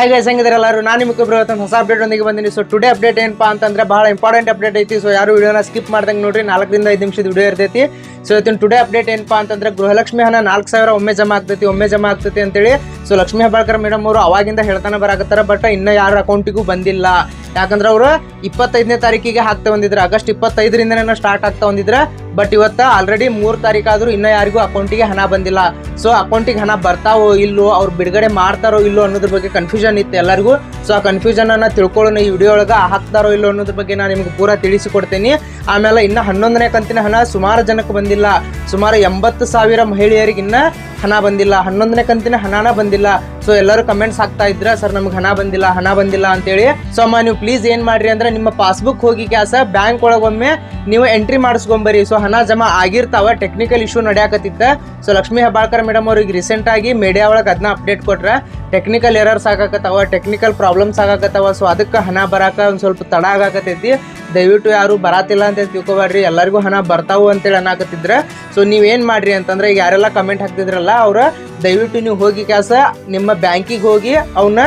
Hi guys ಹೆಂಗಿದ್ರೆ ಎಲ್ಲರೂ? ನಾನು ನಿಮಗೆ ಇವತ್ತು ಹೊಸ ಅಪ್ಡೇಟ್ ಒಂದಿಗೆ ಬಂದಿನಿ ಸೊ ಟುಡೇ ಅಪ್ಡೇಟ್ ಏನಪ್ಪಾ ಅಂತಂದ್ರೆ ಬಹಳ ಇಂಪಾರ್ಟೆಂಟ್ ಅಪ್ಡೇಟ್ ಐತಿ. ಸೊ ಯಾರು ವಿಡಿಯೋನ ಸ್ಕಿಪ್ ಮಾಡ್ದಂಗೆ ನೋಡ್ರಿ, ನಾಲ್ಕರಿಂದ ಐದು ನಿಮಿಷದ ವಿಡಿಯೋ ಇರ್ತೈತಿ. ಸೊ ಇವತ್ತಿನ ಟುಡೇ ಅಪ್ಡೇಟ್ ಏನಪ್ಪಾ ಅಂತಂದ್ರೆ ಗೃಹಲಕ್ಷ್ಮಿ ಹಣ ನಾಲ್ಕು ಸಾವಿರ ಒಮ್ಮೆ ಜಮಾ ಆಗ್ತೈತಿ, ಒಮ್ಮೆ ಜಮಾ ಆಗ್ತೈತಿ ಅಂತೇಳಿ ಸೊ ಲಕ್ಷ್ಮೀ ಹೆಬ್ಬಾಳ್ಕರ್ ಮೇಡಮ್ ಅವರು ಅವಾಗಿಂದ ಹೇಳ್ತಾನೆ ಬರಾಕತ್ತಾರ ಬಟ್ ಇನ್ನ ಯಾರ ಅಕೌಂಟಿಗೂ ಬಂದಿಲ್ಲ. ಯಾಕಂದ್ರೆ ಅವರು ಇಪ್ಪತ್ತೈದನೇ ತಾರೀಕಿಗೆ ಹಾಕ್ತಾ ಬಂದಿದ್ರು, ಆಗಸ್ಟ್ ಇಪ್ಪತ್ತೈದರಿಂದನೇ ಸ್ಟಾರ್ಟ್ ಆಗ್ತಾ ಬಂದಿದ್ರೆ ಬಟ್ ಇವತ್ತು ಆಲ್ರೆಡಿ ಮೂರು ತಾರೀಕಾದ್ರೂ ಇನ್ನ ಯಾರಿಗೂ ಅಕೌಂಟಿಗೆ ಹಣ ಬಂದಿಲ್ಲ. ಸೊ ಅಕೌಂಟಿಗೆ ಹಣ ಬರ್ತಾವೋ ಇಲ್ಲೋ ಅವ್ರು ಬಿಡುಗಡೆ ಮಾಡ್ತಾರೋ ಇಲ್ಲೋ ಅನ್ನೋದ್ರ ಬಗ್ಗೆ ಕನ್ಫ್ಯೂಷನ್ ಇತ್ತು ಎಲ್ಲರಿಗೂ. ಸೊ ಆ ಕನ್ಫ್ಯೂಷನ್ ಅನ್ನ ತಿಳ್ಕೊಳ್ಳೋಣ ಈ ವಿಡಿಯೋ ಒಳಗೆ ಹಾಕ್ತಾರೋ ಇಲ್ಲೋ ಅನ್ನೋದ್ರ ಬಗ್ಗೆ ನಾನು ನಿಮ್ಗೆ ಪೂರಾ ತಿಳಿಸಿಕೊಡ್ತೀನಿ. ಆಮೇಲೆ ಇನ್ನೂ ಹನ್ನೊಂದನೇ ಕಂತಿನ ಹಣ ಸುಮಾರು ಜನಕ್ಕೆ ಬಂದಿಲ್ಲ. ಸುಮಾರು ಎಂಬತ್ತು ಸಾವಿರ ಮಹಿಳೆಯರಿಗಿನ್ನ ಹಣ ಬಂದಿಲ್ಲ. ಹನ್ನೊಂದನೇ ಕಂತಿನ ಹಣನ ಬಂದಿಲ್ಲ. ಸೊ ಎಲ್ಲರೂ ಕಮೆಂಟ್ಸ್ ಹಾಕ್ತಾ ಇದ್ರ ಸರ್ ನಮ್ಗೆ ಹಣ ಬಂದಿಲ್ಲ ಹಣ ಬಂದಿಲ್ಲ ಅಂತೇಳಿ. ಸೊ ಅಮ್ಮ, ನೀವು ಪ್ಲೀಸ್ ಏನ್ ಮಾಡ್ರಿ ಅಂದ್ರೆ ನಿಮ್ಮ ಪಾಸ್ಬುಕ್ ಹೋಗಿ ಕ್ಯಾಸ ಬ್ಯಾಂಕ್ ಒಳಗೊಮ್ಮೆ ನೀವು ಎಂಟ್ರಿ ಮಾಡಿಸ್ಕೊಂಬರಿ ಸೊ ಹಣ ಜಮಾ ಆಗಿರ್ತಾವ ಟೆಕ್ನಿಕಲ್ ಇಶ್ಯೂ ನಡೆಯಾಕತ್ತಿತ್ತ. ಸೊ ಲಕ್ಷ್ಮೀ ಹೆಬ್ಬಾಳ್ಕರ್ ಮೇಡಮ್ ಅವ್ರಿಗೆ ರೀಸೆಂಟ್ ಆಗಿ ಮೀಡಿಯಾ ಒಳಗೆ ಅದನ್ನ ಅಪ್ಡೇಟ್ ಕೊಟ್ರೆ ಟೆಕ್ನಿಕಲ್ ಎರರ್ಸ್ ಆಗಾಕತ್ತಾವ ಟೆಕ್ನಿಕಲ್ ಪ್ರಾಬ್ಲಮ್ಸ್ ಆಗಾಕತ್ತಾವ. ಸೊ ಅದಕ್ಕೆ ಹಣ ಬರಾಕ ಒಂದು ಸ್ವಲ್ಪ ತಡ ಆಗಾಕತ್ತೈತಿ. ದಯವಿಟ್ಟು ಯಾರು ಬರಾತಿಲ್ಲ ಅಂತ ತಿಳ್ಕೊಬೇಡ್ರಿ ಎಲ್ಲರಿಗೂ ಹಣ ಬರ್ತಾವು ಅಂತೇಳಿ ಅನ್ನಕತ್ತಿದ್ರೆ. ಸೊ ನೀವೇನು ಮಾಡ್ರಿ ಅಂತಂದ್ರೆ ಈಗ ಯಾರೆಲ್ಲ ಕಮೆಂಟ್ ಹಾಕ್ತಿದ್ರಲ್ಲ ಅವ್ರ, ದಯವಿಟ್ಟು ನೀವು ಹೋಗಿ ಕ್ಯಾಸ ನಿಮ್ಮ ಬ್ಯಾಂಕಿಗೆ ಹೋಗಿ ಅವನ್ನ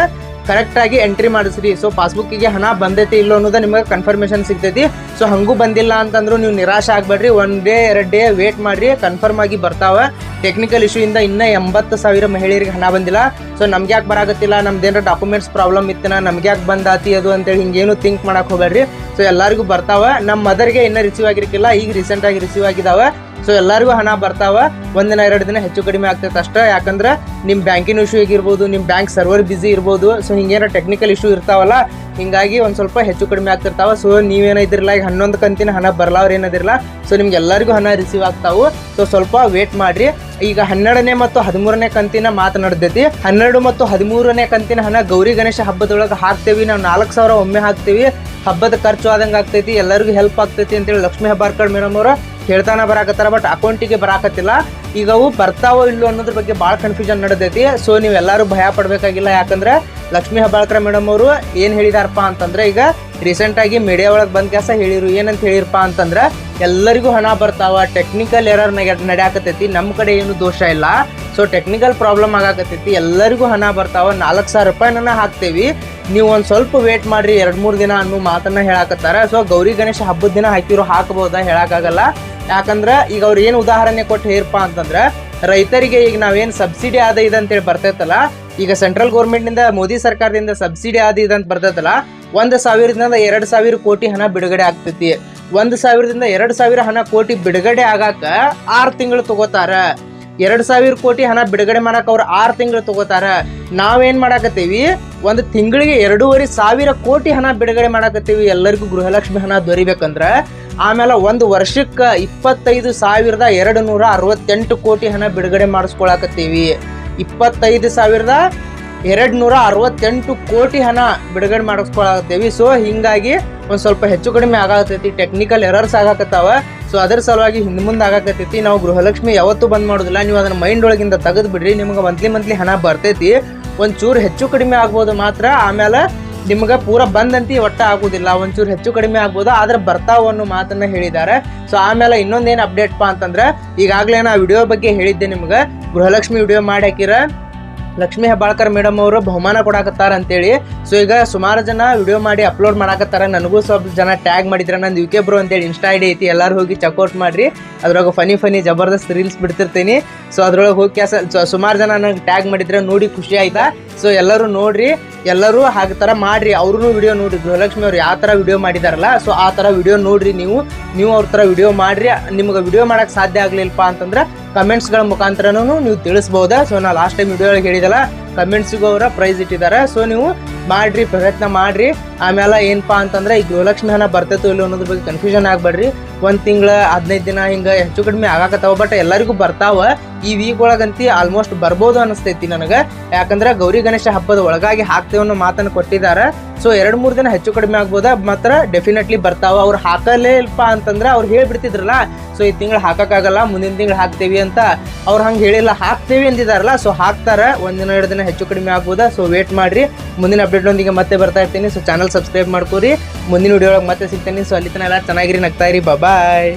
ಕರೆಕ್ಟಾಗಿ ಎಂಟ್ರಿ ಮಾಡಿಸ್ರಿ. ಸೊ ಪಾಸ್ಬುಕ್ಕಿಗೆ ಹಣ ಬಂದೈತಿ ಇಲ್ಲೋ ಅನ್ನೋದು ನಿಮಗೆ ಕನ್ಫರ್ಮೇಷನ್ ಸಿಗ್ತೈತಿ. ಸೊ ಹಂಗೂ ಬಂದಿಲ್ಲ ಅಂತಂದ್ರೂ ನೀವು ನಿರಾಶೆ ಆಗ್ಬೇಡ್ರಿ. ಒನ್ ಡೇ ಎರಡು ಡೇ ವೇಟ್ ಮಾಡ್ರಿ. ಕನ್ಫರ್ಮ್ ಆಗಿ ಬರ್ತಾವೆ. ಟೆಕ್ನಿಕಲ್ ಇಶ್ಯೂ ಇಂದ ಇನ್ನೂ ಎಂಬತ್ತು ಸಾವಿರ ಮಹಿಳೆಯರಿಗೆ ಹಣ ಬಂದಿಲ್ಲ. ಸೊ ನಮ್ಗೆ ಯಾಕೆ ಬರಾಗತ್ತಿಲ್ಲ ನಮ್ದೇನಾರ ಡಾಕ್ಯುಮೆಂಟ್ಸ್ ಪ್ರಾಬ್ಲಮ್ ಇತ್ತನ? ನಮ್ಗೆ ಯಾಕೆ ಬಂದಾತಿ ಅದು ಅಂತೇಳಿ ಹಿಂಗೇನು ಥಿಂಕ್ ಮಾಡಕ್ ಹೋಗ್ಬೇಡ್ರಿ. ಸೊ ಎಲ್ಲರಿಗೂ ಬರ್ತಾವೆ. ನಮ್ಮ ಮದರ್ಗೆ ಇನ್ನೂ ರಿಸೀವ್ ಆಗಿರ್ಕಿಲ್ಲ. ಈಗ ರೀಸೆಂಟ್ ಆಗಿ ರಿಸೀವ್ ಆಗಿದಾವ. ಸೊ ಎಲ್ಲರಿಗೂ ಹಣ ಬರ್ತಾವ. ಒಂದಿನ ಎರಡು ದಿನ ಹೆಚ್ಚು ಕಡಿಮೆ ಆಗ್ತೈತೆ ಅಷ್ಟೇ. ಯಾಕಂದ್ರೆ ನಿಮ್ಮ ಬ್ಯಾಂಕಿನ ಇಶ್ಯೂ ಆಗಿರ್ಬೋದು ನಿಮ್ಮ ಬ್ಯಾಂಕ್ ಸರ್ವರ್ ಬಿಸಿ ಇರ್ಬೋದು. ಸೊ ಹಿಂಗೇನೋ ಟೆಕ್ನಿಕಲ್ ಇಶ್ಯೂ ಇರ್ತಾವಲ್ಲ, ಹಿಂಗಾಗಿ ಒಂದು ಸ್ವಲ್ಪ ಹೆಚ್ಚು ಕಡಿಮೆ ಆಗ್ತಿರ್ತಾವ. ಸೊ ನೀವೇನಿದ್ರಲ್ಲ, ಈಗ ಹನ್ನೊಂದು ಕಂತಿನ ಹಣ ಬರ್ಲಾವ್ರು ಏನದಿರಲ್ಲ. ಸೊ ನಿಮ್ಗೆ ಎಲ್ಲರಿಗೂ ಹಣ ರಿಸೀವ್ ಆಗ್ತಾವು. ಸೊ ಸ್ವಲ್ಪ ವೇಟ್ ಮಾಡ್ರಿ. ಈಗ ಹನ್ನೆರಡನೇ ಮತ್ತು ಹದಿಮೂರನೇ ಕಂತಿನ ಮಾತನಾಡ್ತೈತಿ ಹನ್ನೆರಡು ಮತ್ತು ಹದಿಮೂರನೇ ಕಂತಿನ ಹಣ ಗೌರಿ ಗಣೇಶ ಹಬ್ಬದೊಳಗೆ ಹಾಕ್ತೇವಿ. ನಾವು ನಾಲ್ಕು ಸಾವಿರ ಒಮ್ಮೆ ಹಾಕ್ತೀವಿ. ಹಬ್ಬದ ಖರ್ಚು ಆದಂಗೆ ಆಗ್ತೈತಿ. ಎಲ್ಲರಿಗೂ ಹೆಲ್ಪ್ ಆಗ್ತೈತಿ ಅಂತೇಳಿ ಲಕ್ಷ್ಮೀ ಹೆಬ್ಬಾರ್ಕರ್ ಮೇಡಮ್ ಅವರು ಹೇಳ್ತಾನ ಬರಾಕತ್ತಾರ ಬಟ್ ಅಕೌಂಟಿಗೆ ಬರಾಕತ್ತಿಲ್ಲ. ಈಗ ಅವು ಬರ್ತಾವೋ ಇಲ್ಲೋ ಅನ್ನೋದ್ರ ಬಗ್ಗೆ ಭಾಳ ಕನ್ಫ್ಯೂಷನ್ ನಡೆದೈತಿ. ಸೊ ನೀವು ಎಲ್ಲರೂ ಭಯ ಪಡಬೇಕಾಗಿಲ್ಲ. ಯಾಕಂದ್ರೆ ಲಕ್ಷ್ಮೀ ಹಬ್ಬಾಳ್ಕರ ಮೇಡಮ್ ಅವರು ಏನು ಹೇಳಿದಾರಪ್ಪ ಅಂತಂದ್ರೆ, ಈಗ ರೀಸೆಂಟ್ ಆಗಿ ಮೀಡಿಯಾ ಒಳಗೆ ಬಂದ ಕೆಲಸ ಹೇಳಿರು, ಏನಂತ ಹೇಳಿರಪ್ಪ ಅಂತಂದ್ರೆ, ಎಲ್ಲರಿಗೂ ಹಣ ಬರ್ತಾವ ಟೆಕ್ನಿಕಲ್ ಎರರ್ ನಡೆಯಾಕತೈತಿ ನಮ್ಮ ಕಡೆ ಏನು ದೋಷ ಇಲ್ಲ. ಸೊ ಟೆಕ್ನಿಕಲ್ ಪ್ರಾಬ್ಲಮ್ ಆಗಾಕತ್ತೈತಿ. ಎಲ್ಲರಿಗೂ ಹಣ ಬರ್ತಾವ. ನಾಲ್ಕು ಸಾವಿರ ರೂಪಾಯಿನ ಹಾಕ್ತೇವಿ. ನೀವು ಒಂದು ಸ್ವಲ್ಪ ವೇಟ್ ಮಾಡಿರಿ, ಎರಡು ಮೂರು ದಿನ ಅನ್ನೋ ಮಾತನ್ನ ಹೇಳಾಕತ್ತಾರ. ಸೊ ಗೌರಿ ಗಣೇಶ ಹಬ್ಬದ ದಿನ ಹಾಕಿರೋ ಹಾಕ್ಬೋದಾ ಹೇಳಕ್ಕಾಗಲ್ಲ ಯಾಕಂದ್ರೆ ಈಗ ಅವ್ರು ಏನು ಉದಾಹರಣೆ ಕೊಟ್ಟು ಹೇರ್ಪಾ ಅಂತಂದ್ರೆ, ರೈತರಿಗೆ ಈಗ ನಾವೇನು ಸಬ್ಸಿಡಿ ಆದ ಇದೆ ಅಂತೇಳಿ ಬರ್ತೈತಲ್ಲ, ಈಗ ಸೆಂಟ್ರಲ್ ಗೌರ್ಮೆಂಟ್ನಿಂದ ಮೋದಿ ಸರ್ಕಾರದಿಂದ ಸಬ್ಸಿಡಿ ಆದ ಇದೆ ಅಂತ ಬರ್ತೈತಲ್ಲ, ಒಂದು ಸಾವಿರದಿಂದ ಎರಡು ಸಾವಿರ ಕೋಟಿ ಹಣ ಬಿಡುಗಡೆ ಆಗ್ತೈತಿ. ಒಂದು ಸಾವಿರದಿಂದ ಎರಡು ಸಾವಿರ ಹಣ ಕೋಟಿ ಬಿಡುಗಡೆ ಆಗಾಕ ಆರು ತಿಂಗಳು ತಗೋತಾರ. ಎರಡು ಸಾವಿರ ಕೋಟಿ ಹಣ ಬಿಡುಗಡೆ ಮಾಡಕ್ಕೆ ಅವ್ರು ಆರು ತಿಂಗಳು ತಗೋತಾರ. ನಾವೇನ್ ಮಾಡಾಕತ್ತೀವಿ? ಒಂದು ತಿಂಗಳಿಗೆ ಎರಡೂವರೆ ಸಾವಿರ ಕೋಟಿ ಹಣ ಬಿಡುಗಡೆ ಮಾಡಾಕತ್ತೀವಿ. ಎಲ್ಲರಿಗೂ ಗೃಹಲಕ್ಷ್ಮಿ ಹಣ ದೊರಿಬೇಕಂದ್ರ ಆಮೇಲೆ ಒಂದು ವರ್ಷಕ್ಕೆ ಇಪ್ಪತ್ತೈದು ಸಾವಿರದ ಎರಡು ನೂರ ಅರವತ್ತೆಂಟು ಕೋಟಿ ಹಣ ಬಿಡುಗಡೆ ಮಾಡಿಸ್ಕೊಳಕತ್ತೀವಿ. ಇಪ್ಪತ್ತೈದು ಸಾವಿರದ ಎರಡು ನೂರ ಅರವತ್ತೆಂಟು ಕೋಟಿ ಹಣ ಬಿಡುಗಡೆ ಮಾಡಿಸ್ಕೊಳಕತ್ತೀವಿ. ಸೊ ಹಿಂಗಾಗಿ ಒಂದು ಸ್ವಲ್ಪ ಹೆಚ್ಚು ಕಡಿಮೆ ಆಗಾಕತ್ತೈತಿ. ಟೆಕ್ನಿಕಲ್ ಎರರ್ಸ್ ಆಗಾಕತ್ತಾವ. ಸೊ ಅದರ ಸಲುವಾಗಿ ಹಿಂದೆ ಮುಂದೆ ಆಗಾಕತ್ತೈತಿ. ನಾವು ಗೃಹಲಕ್ಷ್ಮಿ ಯಾವತ್ತೂ ಬಂದ್ ಮಾಡೋದಿಲ್ಲ. ನೀವು ಅದನ್ನ ಮೈಂಡ್ ಒಳಗಿಂದ ತೆಗೆದು ಬಿಡ್ರಿ ನಿಮ್ಗೆ ಮಂತ್ಲಿ ಮಂತ್ಲಿ ಹಣ ಬರ್ತೈತಿ. ಒಂಚೂರು ಹೆಚ್ಚು ಕಡಿಮೆ ಆಗ್ಬೋದು ಮಾತ್ರ. ಆಮೇಲೆ ನಿಮ್ಗೆ ಪೂರ ಬಂದಂತಿ ಒಟ್ಟ ಆಗುದಿಲ್ಲ, ಒಂಚೂರು ಹೆಚ್ಚು ಕಡಿಮೆ ಆಗ್ಬೋದು, ಆದ್ರೆ ಬರ್ತಾವ ಅನ್ನೋ ಮಾತನ್ನ ಹೇಳಿದ್ದಾರೆ. ಸೊ ಆಮೇಲೆ ಇನ್ನೊಂದೇನು ಅಪ್ಡೇಟ್ ಪಾ ಅಂತಂದ್ರೆ, ಈಗಾಗಲೇ ನಾ ವಿಡಿಯೋ ಬಗ್ಗೆ ಹೇಳಿದ್ದೆ ನಿಮ್ಗೆ. ಗೃಹಲಕ್ಷ್ಮಿ ವಿಡಿಯೋ ಮಾಡಿ ಹಾಕಿರ. ಲಕ್ಷ್ಮೀ ಹೆಬ್ಬಾಳ್ಕರ್ ಮೇಡಮ್ ಅವರು ಬಹುಮಾನ ಕೊಡಾಕತ್ತಾರ ಅಂತೇಳಿ. ಸೊ ಈಗ ಸುಮಾರು ಜನ ವಿಡಿಯೋ ಮಾಡಿ ಅಪ್ಲೋಡ್ ಮಾಡಾಕತ್ತಾರ. ನನಗೂ ಸ್ವಲ್ಪ ಜನ ಟ್ಯಾಗ್ ಮಾಡಿದ್ರೆ. ನಂದು ಯು ಕೆ ಬ್ರೋ ಅಂತೇಳಿ ಇನ್ಸ್ಟಾ ಐಡಿ ಐತಿ. ಎಲ್ಲರೂ ಹೋಗಿ ಚೆಕ್ಔಟ್ ಮಾಡ್ರಿ. ಅದ್ರೊಳಗೆ ಫನಿ ಫನಿ ಜಬರ್ದಸ್ತ್ ರೀಲ್ಸ್ ಬಿಡ್ತಿರ್ತೀನಿ. ಸೊ ಅದ್ರೊಳಗೆ ಹೋಗಿ ಸುಮಾರು ಜನ ನನಗೆ ಟ್ಯಾಗ್ ಮಾಡಿದ್ರೆ, ನೋಡಿ ಖುಷಿ ಆಯ್ತಾ. ಸೊ ಎಲ್ಲರೂ ನೋಡ್ರಿ. ಎಲ್ಲರೂ ಹಾಗೆ ಥರ ಮಾಡ್ರಿ. ಅವ್ರೂ ವಿಡಿಯೋ ನೋಡ್ರಿ. ಗೃಹಲಕ್ಷ್ಮಿ ಅವ್ರು ಯಾವ ಥರ ವಿಡಿಯೋ ಮಾಡಿದಾರಲ್ಲ ಸೊ ಆ ಥರ ವಿಡಿಯೋ ನೋಡ್ರಿ ನೀವು. ನೀವು ಅವ್ರ ಥರ ವಿಡಿಯೋ ಮಾಡ್ರಿ. ನಿಮ್ಗೆ ವಿಡಿಯೋ ಮಾಡೋಕ್ಕೆ ಸಾಧ್ಯ ಆಗಲಿಲ್ಲಪ್ಪ ಅಂತಂದ್ರೆ ಕಮೆಂಟ್ಸ್ಗಳ ಮುಖಾಂತರನೂ ನೀವು ತಿಳಿಸ್ಬೋದಾ. ಸೊ ನಾನು ಲಾಸ್ಟ್ ಟೈಮ್ ವಿಡಿಯೋ ಒಳಗೆ ಹೇಳಿದಲ್ಲ ಕಮೆಂಟ್ಸಿಗೂ ಅವರ ಪ್ರೈಸ್ ಇಟ್ಟಿದ್ದಾರೆ ಸೊ ನೀವು ಮಾಡ್ರಿ, ಪ್ರಯತ್ನ ಮಾಡ್ರಿ. ಆಮೇಲೆ ಏನಪ್ಪ ಅಂತಂದ್ರೆ ಈ ಗೃಹಲಕ್ಷ್ಮಿ ಹಣ ಬರ್ತೈತೋ ಇಲ್ಲೋ ಅನ್ನೋದ್ರ ಬಗ್ಗೆ ಕನ್ಫ್ಯೂಷನ್ ಆಗಬೇಡ್ರಿ. ಒಂದು ತಿಂಗಳ, ಹದಿನೈದು ದಿನ ಹಿಂಗೆ ಹೆಚ್ಚು ಕಡಿಮೆ ಆಗಾಕತ್ತಾವ ಬಟ್ ಎಲ್ಲರಿಗೂ ಬರ್ತಾವ. ಈ ವೀಕ್ ಒಳಗಂತಿ ಆಲ್ಮೋಸ್ಟ್ ಬರ್ಬೋದು ಅನಿಸ್ತೈತಿ ನನಗೆ. ಯಾಕಂದ್ರೆ ಗೌರಿ ಗಣೇಶ ಹಬ್ಬದ ಒಳಗಾಗಿ ಹಾಕ್ತೇವೆ ಅನ್ನೋ ಮಾತನ್ನು ಕೊಟ್ಟಿದ್ದಾರೆ ಸೊ ಎರಡು ಮೂರು ದಿನ ಹೆಚ್ಚು ಕಡಿಮೆ ಆಗ್ಬೋದ? ಮಾತ್ರ ಡೆಫಿನೆಟ್ಲಿ ಬರ್ತಾವ. ಅವ್ರು ಹಾಕಲೇ ಇಲ್ಪ ಅಂತಂದ್ರೆ ಅವ್ರು ಹೇಳ್ಬಿಡ್ತಿದ್ರಲ್ಲ. ಸೊ ಈ ತಿಂಗಳು ಹಾಕಕ್ಕಾಗಲ್ಲ, ಮುಂದಿನ ತಿಂಗಳು ಹಾಕ್ತೇವಿ ಅಂತ ಅವ್ರು ಹಂಗೆ ಹೇಳಿಲ್ಲ. ಹಾಕ್ತೇವಿ ಅಂದಿದಾರಲ್ಲ. ಸೊ ಹಾಕ್ತಾರೆ. ಒಂದಿನ ಎರಡು ದಿನ ಹೆಚ್ಚು ಕಡಿಮೆ ಆಗ್ಬೋದಾ? ಸೊ ವೇಟ್ ಮಾಡ್ರಿ. ಮುಂದಿನ ಅಪ್ಡೇಟ್ನೊಂದಿಗೆ ಮತ್ತೆ ಬರ್ತಾ ಇರ್ತೀನಿ. ಸೊ ಚಾನಲ್ ಸಬ್ಸ್ಕ್ರೈಬ್ ಮಾಡ್ಕೊರಿ. ಮುಂದಿನ ವಿಡಿಯೋ ಮತ್ತೆ ಸಿಗ್ತೀನಿ. ಸೊ ಅಲ್ಲಿ ತನಕ ಎಲ್ಲ ಚೆನ್ನಾಗಿರಿ, ನಗ್ತಾ ಇರಿ. ಬಾಯ್